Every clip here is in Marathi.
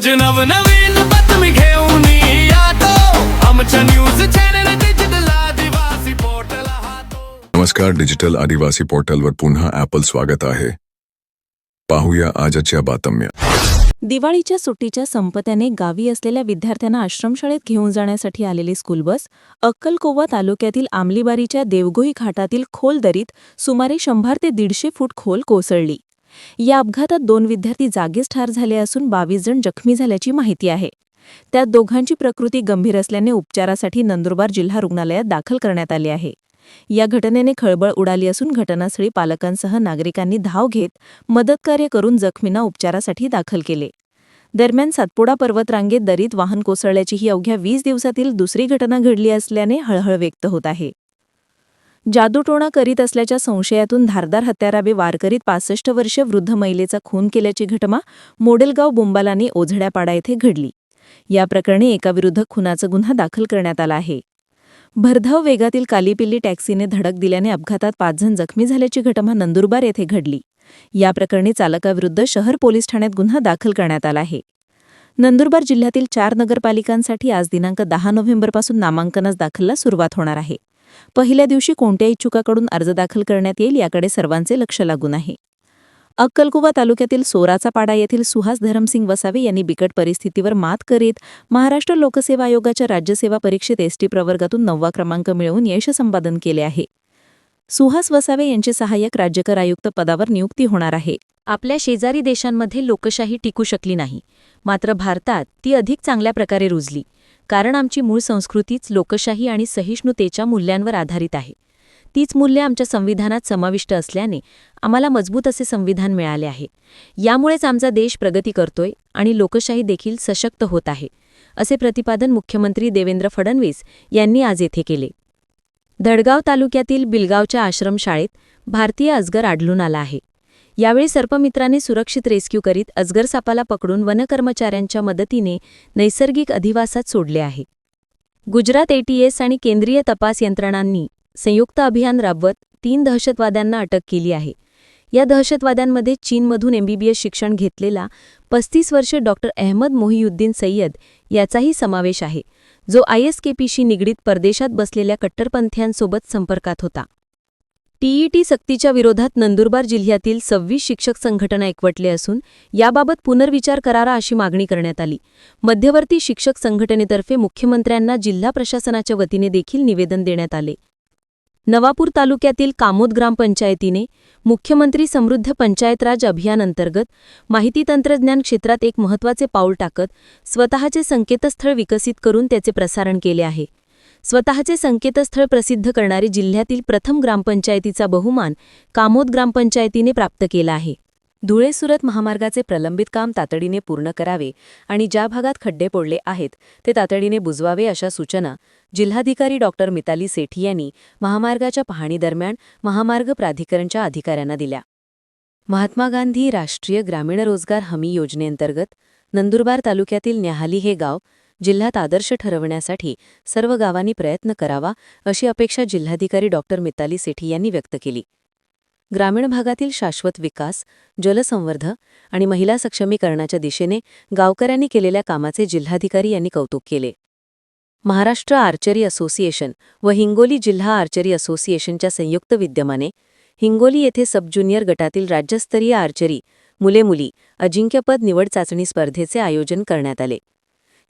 रोज नवनवीन बातमी घेऊन येतो. आमच्या news channel digital Adivasi portal हातो. नमस्कार डिजिटल आदिवासी पोर्टलवर पुन्हा ॲपल स्वागत आहे. पाहूया आजच्या बातम्या. दिवाळीच्या सुट्टीच्या संपत्याने गावी असलेल्या विद्यार्थ्यांना आश्रमशाळेत घेऊन जाण्यासाठी आलेली स्कूल बस अक्कलकोवा तालुक्यातील आमलीबारीच्या देवगोई घाटातील खोल दरीत सुमारे शंभर ते दीडशे फूट खोल कोसळली. या अपघातात दोन विद्यार्थी जागीच ठार झाले असून बावीस जण जखमी झाल्याची माहिती आहे. त्यात दोघांची प्रकृती गंभीर असल्याने उपचारासाठी नंदुरबार जिल्हा रुग्णालयात दाखल करण्यात आले आहे. या घटनेने खळबळ उडाली असून घटनास्थळी पालकांसह नागरिकांनी धाव घेत मदतकार्य करून जखमींना उपचारासाठी दाखल केले. दरम्यान सातपुडा पर्वतरांगेत दरीत वाहन कोसळल्याची ही अवघ्या वीस दिवसातील दुसरी घटना घडली असल्याने हळहळ व्यक्त होत आहे. जादूटोणा करीत असल्याच्या संशयातून धारदार हत्याराबे वार करीत पासष्ट वर्ष वृद्ध महिलेचा खून केल्याची घटना मोडेलगाव बोंबालाने ओझड्यापाडा येथे घडली. या प्रकरणी एकाविरुद्ध खुनाचा गुन्हा दाखल करण्यात आला आहे. भरधाव वेगातील कालीपिल्ली टॅक्सीने धडक दिल्याने अपघातात पाच जण जखमी झाल्याची घटना नंदुरबार येथे घडली. या प्रकरणी चालकाविरुद्ध शहर पोलीस ठाण्यात गुन्हा दाखल करण्यात आला आहे. नंदुरबार जिल्ह्यातील चार नगरपालिकांसाठी आज दिनांक दहा नोव्हेंबरपासून नामांकनास दाखलला सुरुवात होणार आहे. पहिल्या दिवशी कोणत्या इच्छुकाकडून अर्ज दाखल करण्यात येईल याकडे सर्वांचे लक्ष लागून आहे. अक्कलकुवा तालुक्यातील सोराचा पाडा येथील सुहास धरमसिंग वसावे यांनी बिकट परिस्थितीवर मात करीत महाराष्ट्र लोकसेवा आयोगाच्या राज्यसेवा परीक्षेत एसटी प्रवर्गातून नववा क्रमांक मिळवून यश संपादन केले आहे. सुहास वसावे यांचे सहाय्यक राज्यकर आयुक्त पदावर नियुक्ती होणार आहे. आपल्या शेजारी देशांमध्ये लोकशाही टिकू शकली नाही. मात्र भारतात ती अधिक चांगल्या प्रकारे रुजली. कारण आमची मूळ संस्कृतीच लोकशाही आणि सहिष्णुतेच्या मूल्यांवर आधारित आहे. तीच मूल्ये आमच्या संविधानात समाविष्ट असल्याने आम्हाला मजबूत असे संविधान मिळाले आहे. यामुळेच आमचा देश प्रगती करतोय आणि लोकशाही देखील सशक्त होत आहे असे प्रतिपादन मुख्यमंत्री देवेंद्र फडणवीस यांनी आज येथे केले. धडगाव तालुक्यातील बिलगावच्या आश्रमशाळेत भारतीय अजगर आढळून आला आहे. यावेळी सर्पमित्राने सुरक्षित रेस्क्यू करीत अजगर सापाला पकडून वनकर्मचाऱ्यांच्या मदतीने नैसर्गिक अधिवासात सोडले आहे. गुजरात एटीएस आणि केंद्रीय तपास यंत्रणांनी संयुक्त अभियान राबवत तीन दहशतवाद्यांना अटक केली आहे. या दहशतवाद्यांमध्ये चीनमधून एमबीबीएस शिक्षण घेतलेला पस्तीस वर्ष डॉक्टर अहमद मोहियुद्दीन सय्यद याचाही समावेश आहे जो आयएसकेपीशी निगडीत परदेशात बसलेल्या कट्टरपंथ्यांसोबत संपर्कात होता. टीईटी सक्तीच्या विरोधात नंदुरबार जिल्ह्यातील सव्वीस शिक्षक संघटना एकवटले असून याबाबत पुनर्विचार करारा अशी मागणी करण्यात आली. मध्यवर्ती शिक्षक संघटनेतर्फे मुख्यमंत्र्यांना जिल्हा प्रशासनाच्या वतीने देखील निवेदन देण्यात आले. नवापूर तालुक्यातील कामोद ग्रामपंचायतीने मुख्यमंत्री समृद्ध पंचायतराज अभियानांतर्गत माहिती तंत्रज्ञान क्षेत्रात एक महत्त्वाचे पाऊल टाकत स्वतःचे संकेतस्थळ विकसित करून त्याचे प्रसारण केले आहे. स्वतःचे संकेतस्थळ प्रसिद्ध करणारी जिल्ह्यातील प्रथम ग्रामपंचायतीचा बहुमान कामोद ग्रामपंचायतीने प्राप्त केला आहे. धुळे सुरत महामार्गाचे प्रलंबित काम तातडीने पूर्ण करावे आणि ज्या भागात खड्डे पडले आहेत ते तातडीने बुजवावे अशा सूचना जिल्हाधिकारी डॉक्टर मिताली सेठी यांनी महामार्गाच्या पाहणीदरम्यान महामार्ग प्राधिकरणच्या अधिकाऱ्यांना दिल्या. महात्मा गांधी राष्ट्रीय ग्रामीण रोजगार हमी योजनेअंतर्गत नंदुरबार तालुक्यातील न्याहाली हे गाव जिल्ह्यात आदर्श ठरवण्यासाठी सर्व गावांनी प्रयत्न करावा अशी अपेक्षा जिल्हाधिकारी डॉ. मिताली सेठी यांनी व्यक्त केली. ग्रामीण भागातील शाश्वत विकास जलसंवर्ध आणि महिला सक्षमीकरणाच्या दिशेने गावकऱ्यांनी केलेल्या कामाचे जिल्हाधिकारी यांनी कौतुक केले. महाराष्ट्र आर्चरी असोसिएशन व हिंगोली जिल्हा आर्चरी असोसिएशनच्या संयुक्त विद्यमाने हिंगोली येथे सब ज्युनियर गटातील राज्यस्तरीय आर्चरी मुले मुली अजिंक्यपद निवड चाचणी स्पर्धेचे आयोजन करण्यात आले.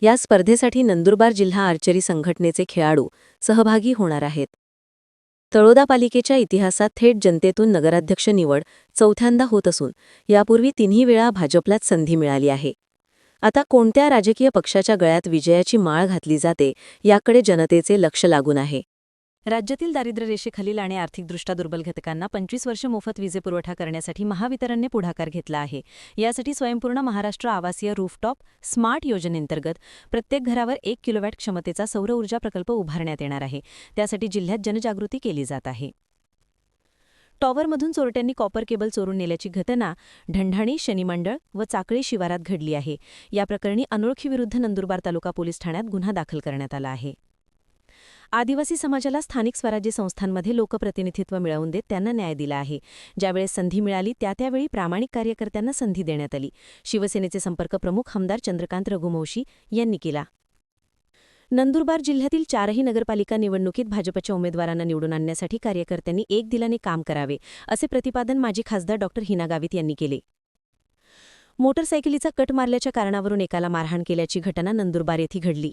या स्पर्धेसाठी नंदुरबार जिल्हा आर्चरी संघटनेचे खेळाडू सहभागी होणार आहेत. तळोदा पालिकेच्या इतिहासात थेट जनतेतून नगराध्यक्ष निवड चौथ्यांदा होत असून यापूर्वी तिन्ही वेळा भाजपलाच संधी मिळाली आहे. आता कोणत्या राजकीय पक्षाच्या गळ्यात विजयाची माळ घातली जाते याकडे जनतेचे लक्ष लागून आहे. राज्यातील दारिद्र्य रेषेखालील आणि आर्थिकदृष्ट्या दुर्बल घटकांना पंचवीस वर्ष मोफत वीजपुरवठा करण्यासाठी महावितरणने पुढाकार घेतला आहे. यासाठी स्वयंपूर्ण महाराष्ट्र आवासीय रूफटॉप स्मार्ट योजनेअंतर्गत प्रत्येक घरावर एक किलोवॅट क्षमतेचा सौर ऊर्जा प्रकल्प उभारण्यात येणार आहे. त्यासाठी जिल्ह्यात जनजागृती केली जात आहे. टॉवरमधून चोरट्यांनी कॉपर केबल चोरून नेल्याची घटना ढंढाणी शनिमंडळ व चाकळी शिवारात घडली आहे. या प्रकरणी अनोळखीविरुद्ध नंदुरबार तालुका पोलीस ठाण्यात गुन्हा दाखल करण्यात आला आहे. आदिवासी समाजाला स्थानिक स्वराज्य संस्थांमध्ये लोकप्रतिनिधित्व मिळवून देत त्यांना न्याय दिला आहे. ज्यावेळेस संधी मिळाली त्या त्यावेळी प्रामाणिक कार्यकर्त्यांना संधी देण्यात आली. शिवसेनेचे संपर्क प्रमुख आमदार चंद्रकांत रघुवंशी यांनी केला. नंदुरबार जिल्ह्यातील चारही नगरपालिका निवडणुकीत भाजपच्या उमेदवारांना निवडून आणण्यासाठी कार्यकर्त्यांनी एक दिलाने काम करावे असे प्रतिपादन माजी खासदार डॉक्टर हिना गावित यांनी केले. मोटरसायकलीचा कट मारल्याच्या कारणावरून एकाला मारहाण केल्याची घटना नंदुरबार येथे घडली.